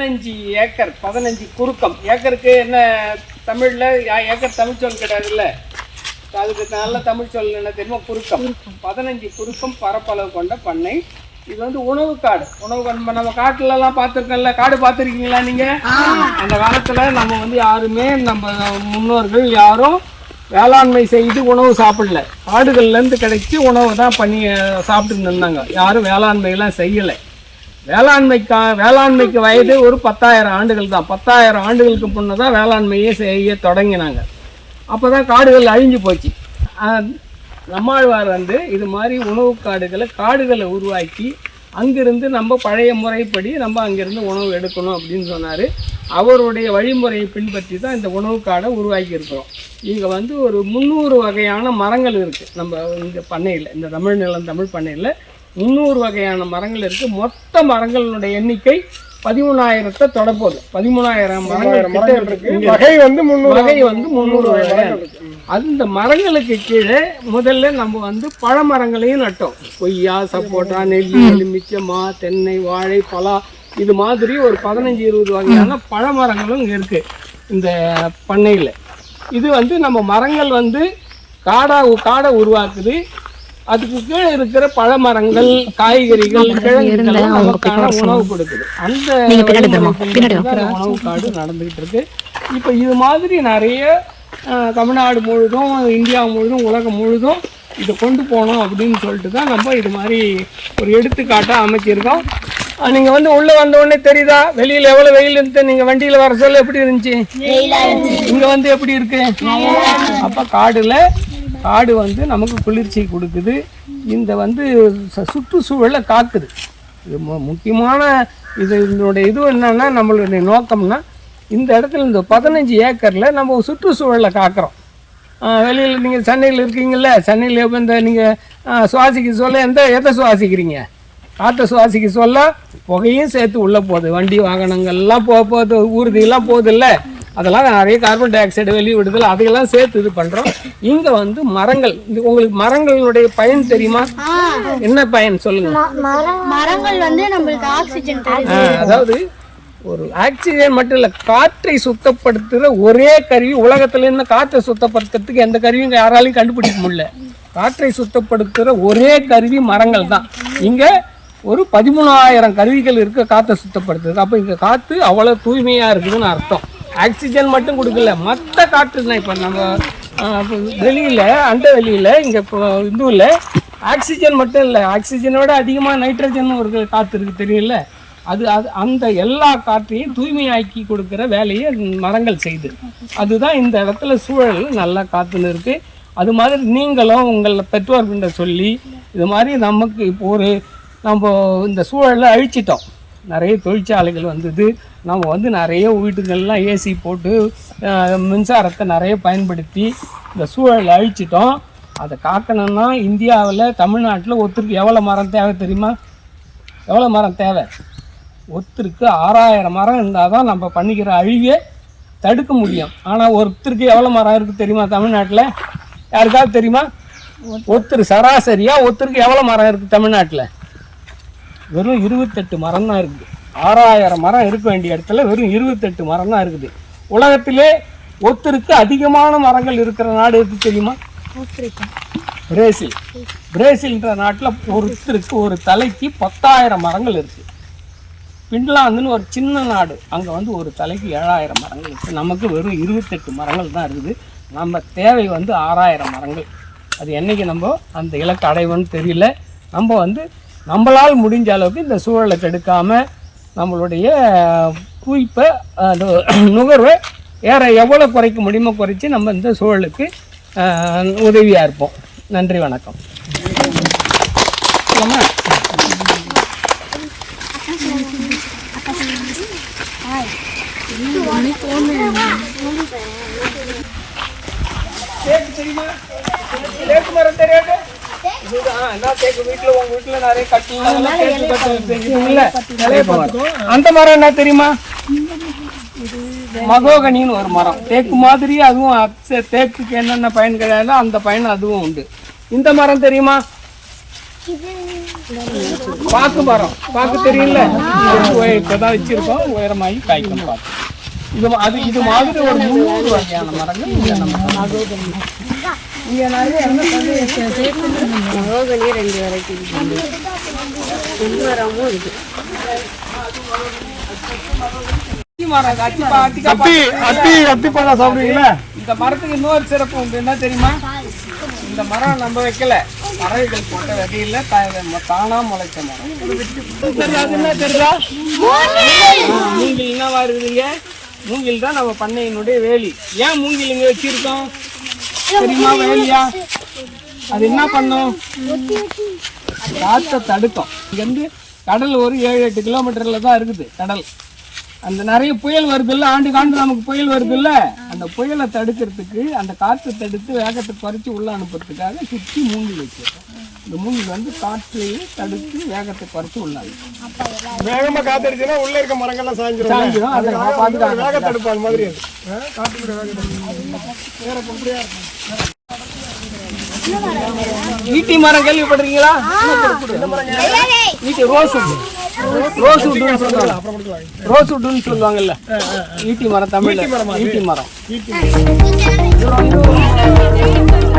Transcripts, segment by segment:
பதினஞ்சு ஏக்கர் பதினஞ்சு குறுக்கம். ஏக்கருக்கு என்ன தமிழில்? ஏக்கர் தமிழ் சொல் கிடையாதுல்ல? அதுக்கு நல்ல தமிழ் சொல் என்ன தெரியுமா? குறுக்கம். பதினஞ்சு குறுக்கம் பரப்பளவு கொண்ட பண்ணை. இது வந்து உணவு காடு. உணவு நம்ம- நம்ம காட்டுல எல்லாம் பார்த்துருக்கோம்ல. காடு பார்த்துருக்கீங்களா நீங்க? அந்த காலத்துல நம்ம வந்து யாருமே நம்ம முன்னோர்கள் யாரும் வேளாண்மை செய்து உணவு சாப்பிடல. காடுகள்ல இருந்து கிடைச்சி உணவு தான் பண்ணி அஹ், சாப்பிட்டு இருந்தாங்க. யாரும் வேளாண்மையெல்லாம் செய்யலை. வேளாண்மைக்கா வேளாண்மைக்கு வயது ஒரு பத்தாயிரம் ஆண்டுகள் தான். பத்தாயிரம் ஆண்டுகளுக்கு முன்னே தான் வேளாண்மையே செய்ய தொடங்கினாங்க. அப்போ தான் காடுகள் அழிஞ்சு போச்சு. நம்மாழ்வார் வந்து இது மாதிரி உணவு காடுகளை காடுகளை உருவாக்கி அங்கிருந்து நம்ம பழைய முறைப்படி நம்ம அங்கிருந்து உணவு எடுக்கணும் அப்படின்னு சொன்னார். அவருடைய வழிமுறையை பின்பற்றி தான் இந்த உணவு காடை உருவாக்கி இருக்கிறோம். இங்கே வந்து ஒரு முந்நூறு வகையான மரங்கள் இருக்குது நம்ம இந்த பண்ணையில் இந்த தமிழ் நிலம் தமிழ் பண்ணையில் முந்நூறு வகையான மரங்கள் இருக்குது மொத்த மரங்களுடைய எண்ணிக்கை பதிமூணாயிரத்தை தொடப்போகுது பதிமூணாயிரம் மரங்கள் இருக்கு. வகை வந்து முந்நூறு வகை வந்து முந்நூறு அந்த மரங்களுக்கு கீழே முதல்ல நம்ம வந்து பழமரங்களையும் நட்டோம். கொய்யா சப்போட்டா நெல்லி எலுமிச்சை மா தென்னை வாழை பலா இது மாதிரி ஒரு பதினஞ்சு இருபது வகையான பழமரங்களும் இங்கே இருக்குது இந்த பண்ணையில். இது வந்து நம்ம மரங்கள் வந்து காடா காடை உருவாக்குது. அதுக்கு கீழே இருக்கிற பழமரங்கள் காய்கறிகள் கிழங்குகள் நமக்கான உணவு கொடுக்குது. அந்த உணவு காடு நடந்துகிட்டு இருக்கு. இப்போ இது மாதிரி நிறைய தமிழ்நாடு முழுதும் இந்தியா முழுதும் உலகம் முழுதும் இதை கொண்டு போகணும் அப்படின்னு சொல்லிட்டு தான் நம்ம இது மாதிரி ஒரு எடுத்துக்காட்டாக அமைச்சிருக்கோம். அஹ், நீங்க வந்து உள்ள வந்த உடனே தெரியுதா? வெளியில எவ்வளவு வெயில் இருந்து நீங்க வண்டியில வர சொல்ல எப்படி இருந்துச்சு? இங்க வந்து எப்படி இருக்கு? அப்ப காடுல காடு வந்து நமக்கு குளிர்ச்சி கொடுக்குது. இந்த வந்து சுற்றுச்சூழலை காக்குது. இது முக்கியமான இது இதனுடைய இது என்னன்னா நம்மளுடைய நோக்கம்னா இந்த இடத்துல இந்த பதினஞ்சு ஏக்கரில் நம்ம சுற்றுச்சூழலை காக்கிறோம். வெளியில் நீங்கள் சென்னையில் இருக்கீங்கள சென்னையில் எப்போ இந்த நீங்கள் சுவாசிக்க சொல்ல எந்த எதை சுவாசிக்கிறீங்க? காற்றை சுவாசிக்க சொல்ல புகையும் சேர்த்து உள்ளே போகுது. வண்டி வாகனங்கள்லாம் போக போகுது ஊர்தியெல்லாம் போகுதுல்ல. அதெல்லாம் நிறைய கார்பன் டை ஆக்சைடு வெளியே விடுதல் அதையெல்லாம் சேர்த்து இது பண்ணுறோம் இங்கே வந்து மரங்கள். இந்த உங்களுக்கு மரங்களுடைய பயன் தெரியுமா? என்ன பயன்? சொல்லுங்கள் மரங்கள் வந்து நம்மளுக்கு ஆக்சிஜன் அதாவது ஒரு ஆக்சிஜன் மட்டும் இல்லை காற்றை சுத்தப்படுத்துகிற ஒரே கருவி உலகத்துல இருந்து காற்றை சுத்தப்படுத்துறதுக்கு எந்த கருவியும் யாராலையும் கண்டுபிடிக்க முடியல. காற்றை சுத்தப்படுத்துகிற ஒரே கருவி மரங்கள் தான். இங்கே ஒரு பதிமூணாயிரம் கருவிகள் இருக்க காற்றை சுத்தப்படுத்துது அப்போ இங்கே காற்று அவ்வளோ தூய்மையாக இருக்குதுன்னு அர்த்தம். ஆக்சிஜன் மட்டும் கொடுக்கல. மற்ற காற்று இப்போ நம்ம வெளியில் அண்ட வெளியில் இங்கே இதுவில் ஆக்சிஜன் மட்டும் இல்லை. ஆக்சிஜனோட அதிகமாக நைட்ரஜன் ஒரு காற்று இருக்குது தெரியல அது அது அந்த எல்லா காற்றையும் தூய்மையாக்கி கொடுக்குற வேலையை மரங்கள் செய்து. அதுதான் இந்த இடத்துல சூழல் நல்லா காற்றுன்னு இருக்குது அது மாதிரி நீங்களும் உங்களை பெற்றோர்கிட்ட சொல்லி இது மாதிரி நமக்கு இப்போ ஒரு நம்ம இந்த சூழலை அழிச்சிட்டோம். நிறைய தொழிற்சாலைகள் வந்தது. நம்ம வந்து நிறைய வீட்டுங்கள்லாம் ஏசி போட்டு மின்சாரத்தை நிறைய பயன்படுத்தி இந்த சூழலை அழிச்சிட்டோம். அதை காக்கணும்னா இந்தியாவில் தமிழ்நாட்டில் ஒருத்தருக்கு எவ்வளோ மரம் தேவை தெரியுமா? எவ்வளோ மரம் தேவை? ஒருத்தருக்கு ஆறாயிரம் மரம் இருந்தால் தான் நம்ம பண்ணிக்கிற அழிவை தடுக்க முடியும். ஆனால் ஒருத்தருக்கு எவ்வளோ மரம் இருக்குது தெரியுமா தமிழ்நாட்டில்? யாருக்காவது தெரியுமா? ஒருத்தர் சராசரியாக ஒருத்தருக்கு எவ்வளோ மரம் இருக்குது தமிழ்நாட்டில்? வெறும் இருபத்தெட்டு மரம் தான் இருக்குது. ஆறாயிரம் மரம் இருக்க வேண்டிய இடத்துல வெறும் இருபத்தெட்டு மரம் தான் இருக்குது. உலகத்திலே ஒருத்தருக்கு அதிகமான மரங்கள் இருக்கிற நாடு எது தெரியுமா? பிரேசில். பிரேசில்ன்ற நாட்டில் ஒருத்தருக்கு ஒரு தலைக்கு பத்தாயிரம் மரங்கள் இருக்குது பின்லாந்துன்னு ஒரு சின்ன நாடு. அங்கே வந்து ஒரு தலைக்கு ஏழாயிரம் மரங்கள் இருக்குது நமக்கு வெறும் இருபத்தெட்டு மரங்கள் தான் இருக்குது. நம்ம தேவை வந்து ஆறாயிரம் மரங்கள். அது என்னைக்கு நம்ம அந்த இலக்கு அடைவோன்னு தெரியல. நம்ம வந்து நம்மளால் முடிஞ்ச அளவுக்கு இந்த சூழலை கெடுக்காமல் நம்மளுடைய பூய்ப்பை அந்த நுகர்வை ஏற எவ்வளோ குறைக்க முடியுமோ குறைச்சி நம்ம இந்த சூழலுக்கு உதவியாக இருப்போம். நன்றி வணக்கம். தெரியுமா? மரம் தெரியாது? அந்த மரம் என்ன தெரியுமா? மகோகனின்னு ஒரு மரம். தேக்கு மாதிரி அதுவும் தேக்குக்கு என்னென்ன பயன் கிடையாதோ அந்த பயன் அதுவும் உண்டு. இந்த மரம் தெரியுமா? பாக்கு மரம். பாக்கு தெரியல இப்பதான் வச்சிருக்கோம். உயரமாகி காய்க்கும் பாக்கு. இது அது இது மாதிரி ஒரு முந்நூறு வகையான மரங்கள் இங்க நம்ம இங்க நிறைய என்ன மகோகனி ரெண்டு வெரைட்டி செல்வரமும் இருக்கு மரம் அத்தி பா- இந்த மரத்துக்கு இன்னொரு சிறப்பு உண்டு. என்ன தெரியுமா? இந்த மரம் நம்ம வைக்கல. பறவைகள் போட்ட விதையில த- தானா முளைச்ச மரம். தெரியுதா? அது என்ன தெரியுதா? மூங்கில் என்னவா இருக்குதுங்க மூங்கில் தான் நம்ம பண்ணையினுடைய வேலி. ஏன் மூங்கில் இங்க வச்சிருக்கோம்? தெரியுமா வேலியா? அது என்ன பண்ணும் காற்றை தடுக்கும். இங்கேருந்து கடல் ஒரு ஏழு எட்டு கிலோமீட்டர்ல தான் இருக்குது கடல். அந்த நிறைய புயல் வருது இல்ல? ஆண்டு நமக்கு புயல் வருது இல்ல? அந்த புயலை தடுக்கிறதுக்கு அந்த காற்றை தடுத்து வேகத்தை குறைச்சி உள்ள அனுப்புறதுக்காக சுற்றி மூங்கில் வச்சிருக்கோம். இந்த மூங்கில் வந்து காற்றையும் தடுத்து வேகத்தை குறைச்சி உள்ள அனுப்பும் வேகமா காத்தடிச்சுன்னா உள்ள இருக்க மரங்கள்லாம் சாஞ்சிரும். சாஞ்சிரும், அதை பாதுகாக்கணும். வேக தடுப்பு அது மாதிரி காட்டுக்குள்ள வேக ஈட்டி மரம் கேள்விப்படுறீங்களா ஈட்டி ரோஸ் ரோஸ் வுட்னு சொல்லுவாங்க. ரோஸ் வுட்னு சொல்லுவாங்கல்ல. ஈட்டி மரம் தமிழ்ல. ஈட்டி மரம் பாத்திருக்கீங்களா நீங்க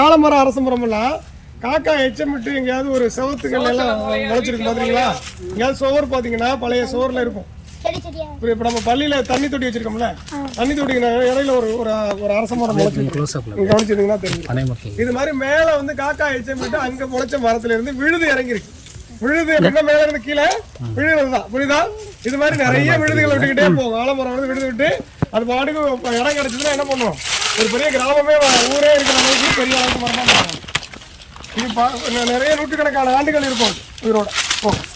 ஆலமரம் அரச மரம் எல்லாம் காக்கா எச்சமிட்டு எங்கேயாவது ஒரு செவத்துக்கள் எல்லாம் முளைச்சிருக்கு பாத்திருக்கீங்களா? எங்கேயாவது சுவர் பாத்தீங்கன்னா பழைய சுவர்ல இருக்கும். இப்ப இப்ப நம்ம பள்ளியில தண்ணி தொட்டி வச்சிருக்கோம்ல? தண்ணி தொட்டிக்கு இடையில ஒரு ஒரு ஒரு அரச மரம் கவனிச்சிருந்தீங்கன்னா தெரியும் இது மாதிரி மேல வந்து காக்கா எச்சமிட்டு அங்க முளைச்ச மரத்துல இருந்து விழுது இறங்கிருக்கு. விழுது அப்படின்னா மேல இருந்து கீழே விழுதுதான் புரியுதா? இது மாதிரி நிறைய விழுதுகளை விட்டுக்கிட்டே போகும். ஆலமரம் வந்து விழுது விட்டு அது பாட்டுக்கு இடம் கிடைச்சதுன்னா என்ன பண்ணுவோம்? ஒரு பெரிய கிராமமே ஊரே இருக்கிற அளவுக்கு பெரிய அளவுக்கு மரமாக மாறும். இது பா- நிறைய நூற்றுக்கணக்கான ஆண்டுகள் இருக்கும் உயிரோட. போகும்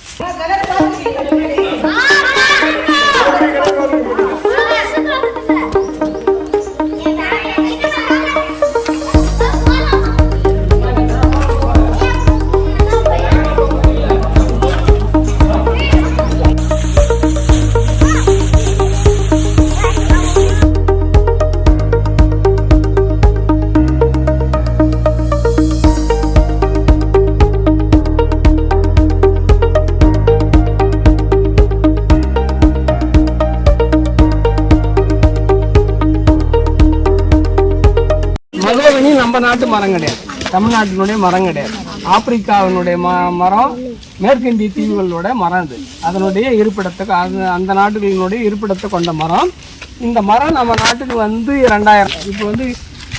நாட்டு மரம் கிடையாது. தமிழ்நாட்டினுடைய மரம் கிடையாது. ஆப்பிரிக்காவினுடைய ம மரம் மேற்கிந்திய தீவுகளோட மரம் இது அதனுடைய இருப்பிடத்துக்கு அது அந்த நாடுகளினுடைய இருப்பிடத்தை கொண்ட மரம். இந்த மரம் நம்ம நாட்டுக்கு வந்து ரெண்டாயிரம் இப்போ வந்து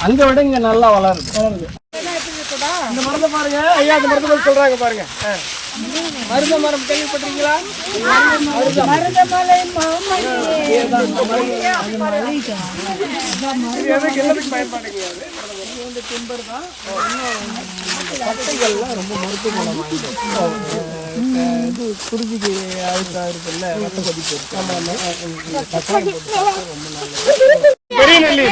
அங்கே விட இங்கே நல்லா வளருது. வளருது. இந்த மரத்தை பாருங்க. ஐயா இந்த மரத்தை சொல்றாங்க பாருங்க. மருத மரம் கேள்விப்பட்டிருக்கீங்களா? என்னதுக்கு பயன்பாடுங்க அது பட்டைகள்லாம் ரொம்ப மருத்துவ இது இருக்குல்ல ரத்த கொதிப்பு இருக்கு. பெரிய நெல்லி.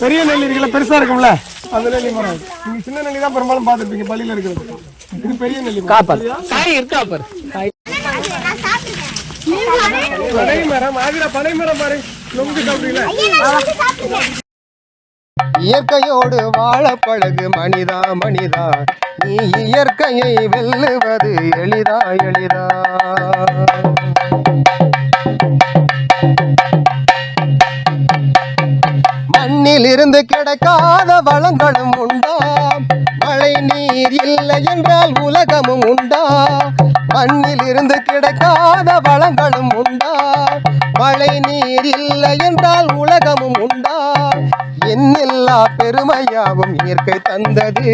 பெரிய நெல்லி இருக்குல்ல பெருசா இருக்கும்ல? அந்த நெல்லி மரம். நீங்க சின்ன நெல்லி தான் பெரும்பாலும் பார்த்துருப்பீங்க பள்ளியில இருக்கிறது. இது பெரிய நெல்லி. காப்பார். காய் இருக்கா பாரு காய். பனை மரம் ஆதிரா பனை மரம் பாரு. நொங்கு சாப்பிடுறீங்களா? இயற்கையோடு வாழ பழகு மனிதா மனிதா. நீ இயற்கையை வெல்லுவது எளிதா எளிதா. மண்ணில் இருந்து கிடைக்காத வளங்களும் உண்டா? மழை நீர் இல்லை என்றால் உலகமும் உண்டா? மண்ணில் இருந்து கிடைக்காத வளங்களும் உண்டா? மழை நீர் இல்லை என்றால் உலகமும் உண்டா? என்னெல்லா பெருமையாவும் இயற்கை தந்தது.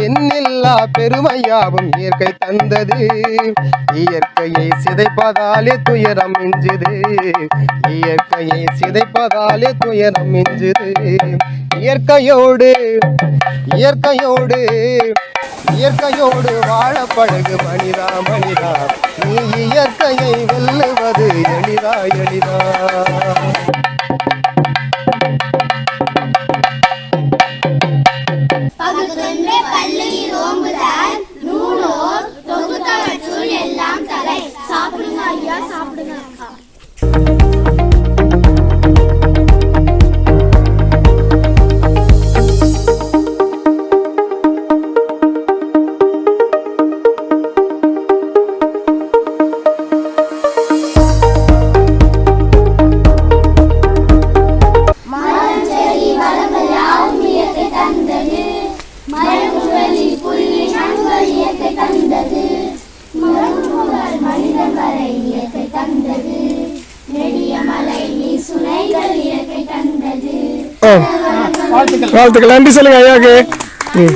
என்னெல்லா பெருமையாவும் இயற்கை தந்தது. இயற்கையை சிதைப்பதாலே துயரம் மிஞ்சுது. இயற்கையை சிதைப்பதாலே துயரம் மிஞ்சுது. இயற்கையோடு இயற்கையோடு இயற்கையோடு வாழ பழகு மனிதா மனிதா. நீ இயற்கையை வெல்லுவது எளிதா எளிதா. வாழ்த்துக்கள் நன்றி சொல்லுங்க ஐயாக்கு ம்